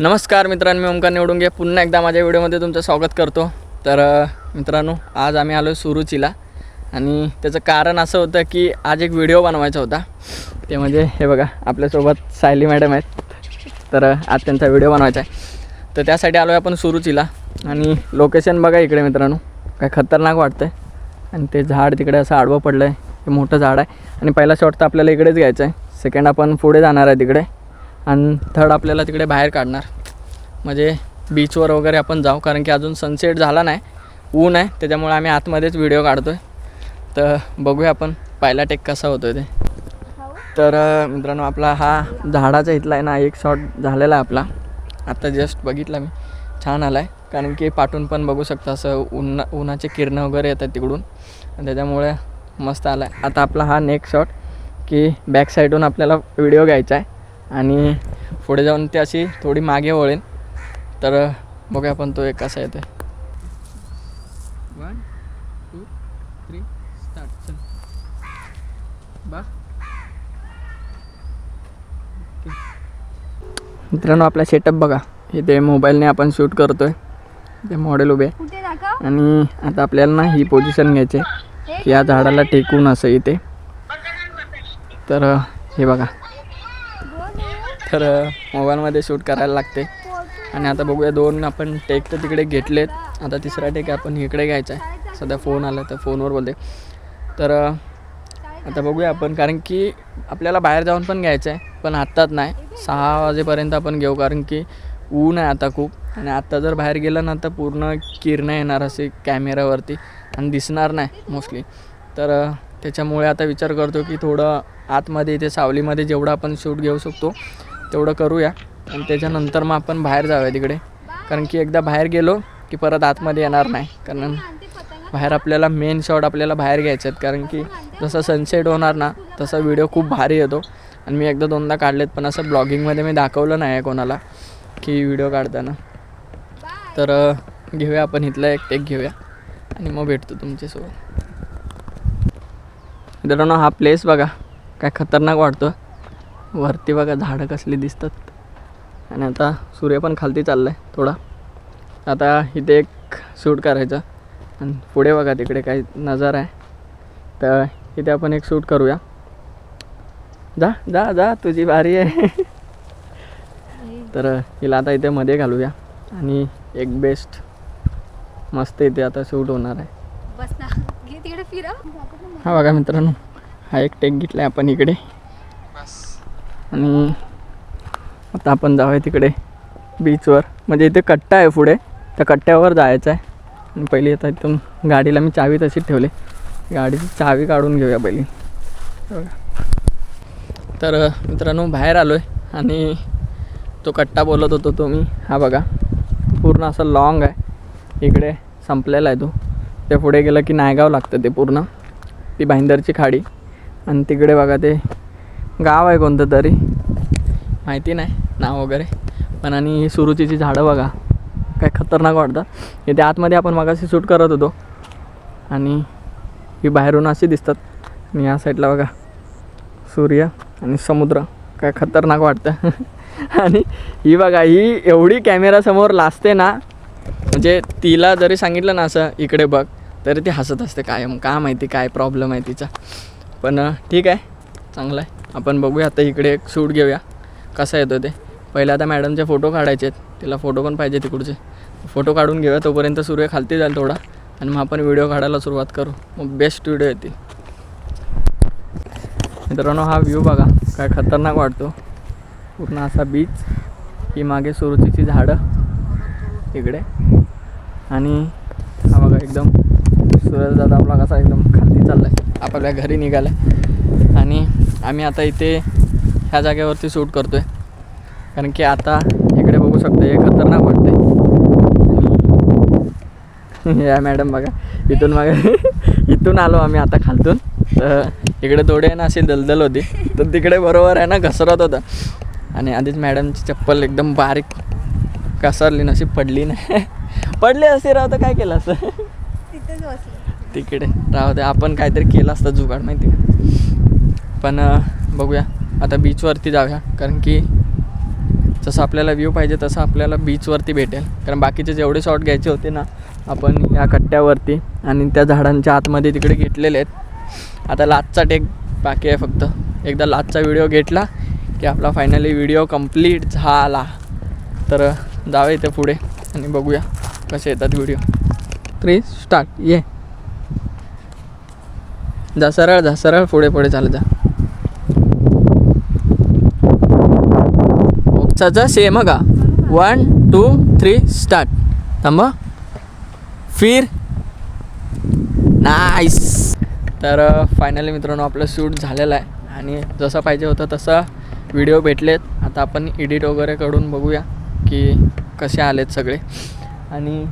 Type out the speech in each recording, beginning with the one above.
नमस्कार मित्रांनो मी ओंकार निवडून पुन्हा एकदा माझ्या व्हिडिओमध्ये तुमचं स्वागत करतो. तर मित्रांनो आज आम्ही आलो सुरुचीला. आणि त्याचं कारण असं होतं की आज एक व्हिडिओ बनवायचा होता. ते म्हणजे हे बघा आपल्यासोबत सायली मॅडम आहेत. तर आज त्यांचा व्हिडिओ बनवायचा आहे. तर त्यासाठी आलो आहे आपण सुरुचीला. आणि लोकेशन बघा इकडे मित्रांनो. काय खतरनाक वाटतं आहे आणि ते झाड तिकडे असं आडवं पडलं आहे हे मोठं झाड आहे. आणि पहिला शॉट तर आपल्याला इकडेच घ्यायचं आहे. सेकंड आपण पुढे जाणार आहे तिकडे. आणि थर्ड आपल्याला तिकडे बाहेर काढणार. म्हणजे बीचवर वगैरे आपण जाऊ कारण की अजून सनसेट झाला नाही ऊन आहे त्याच्यामुळे आम्ही आतमध्येच व्हिडिओ काढतो आहे तर बघूया आपण पहिला टेक कसा होतो आहे ते. तर मित्रांनो आपला हा झाडाचा इथला आहे ना एक शॉट झालेला आहे आपला. आत्ता जस्ट बघितला मी. छान आला आहे कारण की पाठून पण बघू शकता असं ऊन उन्हाचे किरणं वगैरे येतात तिकडून. त्याच्यामुळे मस्त आला आहे आता आपला हा नेक्स्ट शॉट की बॅक साईडहून आपल्याला व्हिडिओ घ्यायचा आहे. आणि पुढे जाऊन ते अशी थोडी मागे वळेन. तर बघूया आपण तो एक कसा येते वन टू थ्री स्टार्ट चल. बा. मित्रांनो आपला सेटअप बघा. इथे मोबाईलने आपण शूट करतोय. ते मॉडेल उभे. आहे. आणि आता आपल्याला ना ही पोझिशन घ्यायची आहे की या झाडाला टेकून असं इथे. तर हे बघा. तर मोबाईलमध्ये शूट करायला लागते. आणि आता बघूया दोन आपण टेक तर तिकडे घेतलेत. आता तिसरा टेक आपण इकडे घ्यायचा आहे. सध्या फोन आला तर फोनवर बोलते. तर आता बघूया आपण कारण की आपल्याला बाहेर जाऊन पण घ्यायचं आहे पण आत्ताच नाही. सहा वाजेपर्यंत आपण घेऊ कारण की ऊन आहे आता खूप. आणि आत्ता जर बाहेर गेलं ना तर पूर्ण किरणं येणार असे कॅमेऱ्यावरती आणि दिसणार नाही मोस्टली तर त्याच्यामुळे आता विचार करतो की थोडं आतमध्ये इथे सावलीमध्ये जेवढं आपण शूट घेऊ शकतो तेवढं करूया. आणि त्याच्यानंतर मग आपण बाहेर जाऊया तिकडे. कारण की एकदा बाहेर गेलो की परत आतमध्ये येणार नाही. कारण बाहेर आपल्याला मेन शॉट आपल्याला बाहेर घ्यायचे आहेत. कारण की जसा सनसेट होणार ना तसा व्हिडिओ खूप भारी येतो. आणि मी एकदा दोनदा काढलेत पण असं ब्लॉगिंगमध्ये मी दाखवलं नाही आहे कोणाला की व्हिडिओ काढताना. तर घेऊया आपण इथला एक टेक घेऊया. आणि मग भेटतो तुमच्यासोबत. मित्रांनो हा प्लेस बघा. काय खतरनाक वाटतो. वरती बघा झाडं कसली दिसतात. आणि आता सूर्य पण खालती चालला आहे थोडा. आता इथे एक शूट करायचं. आणि पुढे बघा तिकडे काही नजर आहे. तर इथे आपण एक शूट करूया. जा जा जा तुझी बारी आहे. तर हिला आता इथे मध्ये घालूया. आणि एक बेस्ट मस्त इथे आता शूट होणार आहे. हा बघा मित्रांनो हा एक टेक घेतला आहे आपण इकडे. आणि आता आपण जाऊया तिकडे बीचवर म्हणजे इथे कट्टा आहे पुढे. त्या कट्ट्यावर जायचं आहे. आणि पहिली आता इथून गाडीला मी चावी तशीच ठेवली. गाडीची चावी काढून घेऊया पहिली. तर मित्रांनो बाहेर आलो आहे आणि तो कट्टा बोलत होतो तो मी. हा बघा. पूर्ण असं लॉंग आहे. इकडे संपलेला आहे तो. ते पुढे गेलं की नायगाव लागतं ते पूर्ण. ती भाईंदरची खाडी. आणि तिकडे बघा ते गाव आहे कोणतं तरी. माहिती नाही नाव वगैरे. पण आणि ही सुरुचीची झाडं बघा काय खतरनाक वाटतात. इथे आतमध्ये आपण मगाशी शूट करत होतो. आणि ही बाहेरून अशी दिसतात. आणि या साईडला बघा सूर्य आणि समुद्र काय खतरनाक वाटतं. आणि ही बघा ही एवढी कॅमेरासमोर लाजते ना म्हणजे तिला जरी सांगितलं ना असं इकडे बघ तरी ती हसत असते. कायम का माहिती काय प्रॉब्लेम आहे तिचा. पण ठीक आहे चांगलं आहे. आपण बघूया आता इकडे एक शूट घेऊया. कसं येतो ते. पहिले आता मॅडमचे फोटो काढायचे आहेत. तिला फोटो पण पाहिजे तिकडचे. फोटो काढून घेऊया तोपर्यंत सूर्य खालती जाईल थोडा. आणि मग आपण व्हिडिओ काढायला सुरुवात करू. मग बेस्ट व्हिडिओ येतील. मित्रांनो हा व्ह्यू बघा. काय खतरनाक वाटतो. पूर्ण असा बीच ही मागे सुरुचीची झाडं. इकडे. आणि हा बघा एकदम सूर्यदादा आपला कसा एकदम खाली चालला आहे आपल्या घरी निघाला आहे आणि आम्ही आता इथे ह्या जागेवरती शूट करतो आहे कारण की आता इकडे बघू शकतो हे खतरनाक वाटते या मॅडम बघा इथून मग इथून आलो आम्ही आता खालतून. तर इकडे थोडे ना अशी दलदल होती. तर तिकडे बरोबर आहे ना घसरत होतं. आणि आधीच मॅडमची चप्पल एकदम बारीक घसरली नशी पडली नाही. पडली असते राव तर काय केलं असतं? तिकडे. राहू दे आपण काहीतरी केलं असतं जुगाड माहिती का? पण बघूया. आता बीचवरती जाऊया. कारण की जसं आपल्याला व्ह्यू पाहिजे तसं आपल्याला बीचवरती भेटेल. कारण बाकीचे जेवढे शॉट घ्यायचे होते ना आपण या कट्ट्यावरती आणि त्या झाडांच्या आतमध्ये तिकडे घेतलेले आहेत. आता लाचचा टेक बाकी आहे फक्त. एकदा लाचचा व्हिडिओ घेतला की आपला फायनली व्हिडिओ कंप्लीट झाला. तर जावे इथे पुढे आणि बघूया कसे येतात व्हिडिओ थ्री स्टार्ट ये जा सरळ जा सरळ. पुढे पुढे. चालत जा. ओक्साचा सेम का वन टू थ्री स्टार्ट थांबा. फिर. नाईस तर फायनली मित्रांनो आपलं शूट झालेलं आहे. आणि जसं पाहिजे होतं तसा व्हिडिओ भेटलेत. आता आपण एडिट वगैरे करून बघूया की कसे आलेत सगळे. आणि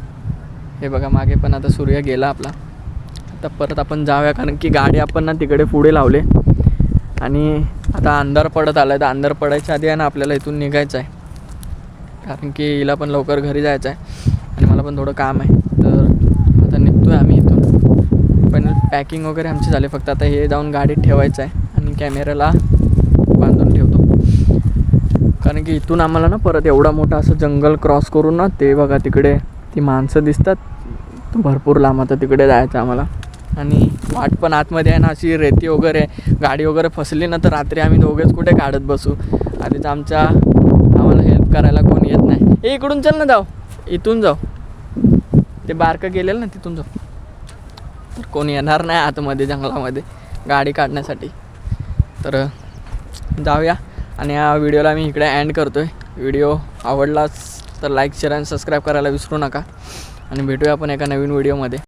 हे बघा मागे पण आता सूर्य गेला आपला. आता परत आपण जाऊया कारण की गाडी आपण ना तिकडे पुढे लावले. आणि आता अंधार पडत आला आहे तर अंधार पडायच्या आधी आहे ना आपल्याला इथून निघायचं आहे. कारण की हिला पण लवकर घरी जायचं आहे आणि मला पण थोडं काम आहे. तर आता निघतो आहे आम्ही इथून. पण पॅकिंग वगैरे आमची झाली फक्त आता हे जाऊन गाडीत ठेवायचं आहे आणि कॅमेऱ्याला बांधून ठेवतो. कारण की इथून आम्हाला ना परत एवढा मोठा असं जंगल क्रॉस करून ना ते बघा तिकडे ती माणसं दिसतात. भरपूर लांब आता तिकडे जायचं आम्हाला. आणि वाट पण आतमध्ये आहे ना अशी रेती वगैरे गाडी वगैरे फसली ना तर रात्री आम्ही दोघेच कुठे काढत बसू? आधीच आमच्या आम्हाला हेल्प करायला कोण येत नाही. ए इकडून चल ना जाऊ. इथून जाऊ. ते बारकं गेलेलं ना तिथून जाऊ. तर कोण येणार नाही आतमध्ये जंगलामध्ये गाडी काढण्यासाठी. तर जाऊया. आणि या व्हिडिओला मी इकडे अँड करतो आहे व्हिडिओ आवडलाच तर लाईक शेअर आणि सबस्क्राईब करायला विसरू नका. आणि भेटूया आपण एका नवीन व्हिडिओमध्ये.